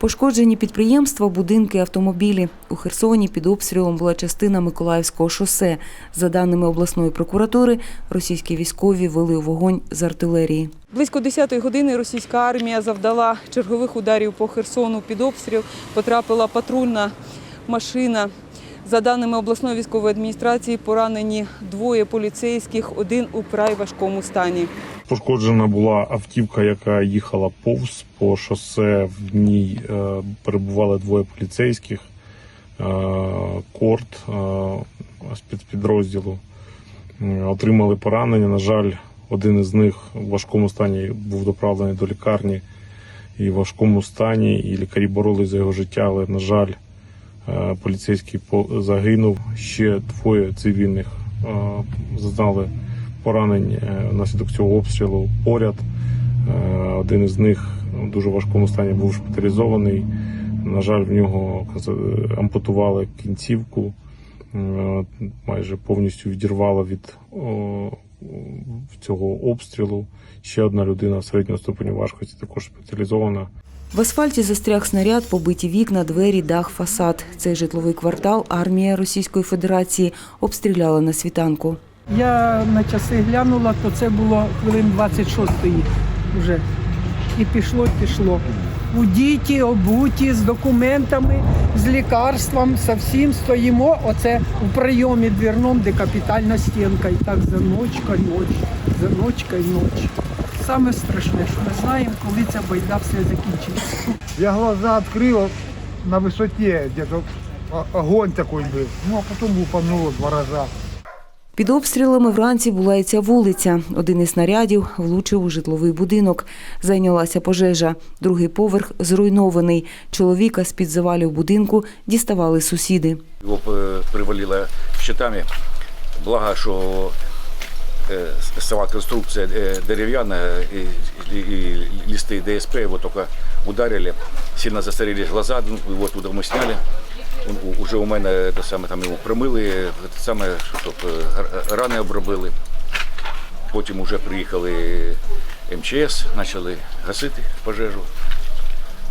Пошкоджені підприємства, будинки, автомобілі. У Херсоні під обстрілом була частина Миколаївського шосе. За даними обласної прокуратури, російські військові вели вогонь з артилерії. Близько 10-ї години російська армія завдала чергових ударів по Херсону під обстріл. Потрапила патрульна машина. За даними обласної військової адміністрації, поранені двоє поліцейських, один у вкрай важкому стані. Пошкоджена була автівка, яка їхала повз по шосе. В ній е, перебували двоє поліцейських, е, корт е, спецпідрозділу. Отримали поранення. На жаль, один із них в важкому стані був доправлений до лікарні і в важкому стані, і лікарі боролись за його життя, але, на жаль, поліцейський по- загинув. Ще двоє цивільних е, зазнали поранень е, внаслідок цього обстрілу поряд. Е, Один із них в дуже важкому стані був шпиталізований. На жаль, в нього ампутували кінцівку, е, майже повністю відірвало від цього обстрілу. Ще одна людина середнього ступеню важкості також шпиталізована. В асфальті застряг снаряд, побиті вікна, двері, дах, фасад. Цей житловий квартал армія Російської Федерації обстріляла на світанку. Я на часи глянула, то це було хвилин 26-ї вже. І пішло, пішло. У діті, обуті, з документами, з лікарством, со всім стоїмо. Оце у прийомі двірному, де капітальна стінка. І так за ночка, ніч, за ночка і ніч Саме страшне, що ми знаємо, коли ця байда все закінчиться. Я глаза открыл на высоте, где-то о- огонь такой был. Ну, а потом упануло два раза. Під обстрілами вранці була і ця вулиця. Один із снарядів влучив у житловий будинок. Зайнялася пожежа. Другий поверх зруйнований. Чоловіка з-під завалів будинку діставали сусіди. Его э, привалило щитами. Благо, що е, сама конструкція е, дерев'яна і, і, і листи ДСП его только ударили. Сильно застарілись глаза, ну, его оттуда мы сняли. Он, уже у мене те саме, там його промили, саме, щоб е, рани обробили. Потім вже приїхали МЧС, почали гасити пожежу.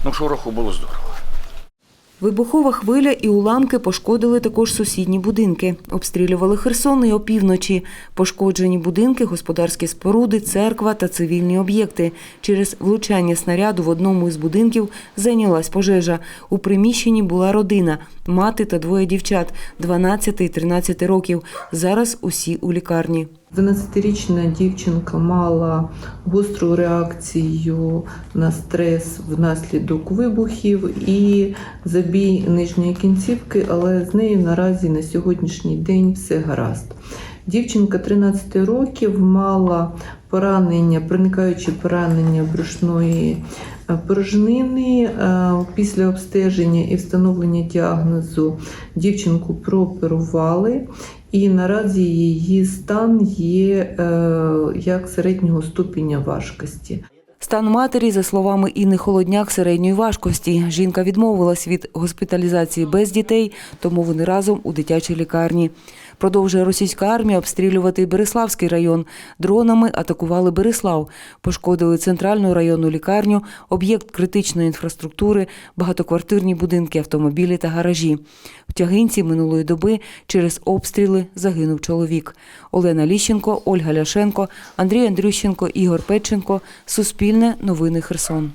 Ну, шороху було здорово. Вибухова хвиля і уламки пошкодили також сусідні будинки. Обстрілювали Херсон і опівночі. Пошкоджені будинки, господарські споруди, церква та цивільні об'єкти. Через влучання снаряду в одному із будинків зайнялась пожежа. У приміщенні була родина, мати та двоє дівчат 12 і 13 років. Зараз усі у лікарні. 12-річна дівчинка мала гостру реакцію на стрес внаслідок вибухів і забій нижньої кінцівки, але з нею наразі на сьогоднішній день все гаразд. Дівчинка 13 років мала поранення, проникаючі поранення брюшної е, порожнини. Е, Після обстеження і встановлення діагнозу дівчинку прооперували. І наразі її стан є е, як середнього ступеня важкості. Стан матері, за словами Інни Холодняк, середньої важкості. Жінка відмовилась від госпіталізації без дітей, тому вони разом у дитячій лікарні. Продовжує російська армія обстрілювати Береславський район. Дронами атакували Береслав, пошкодили центральну районну лікарню, об'єкт критичної інфраструктури, багатоквартирні будинки, автомобілі та гаражі. В Тягинці минулої доби через обстріли загинув чоловік. Олена Ліщенко, Ольга Ляшенко, Андрій Андрющенко, Ігор Петченко. Суспільне новини Херсон.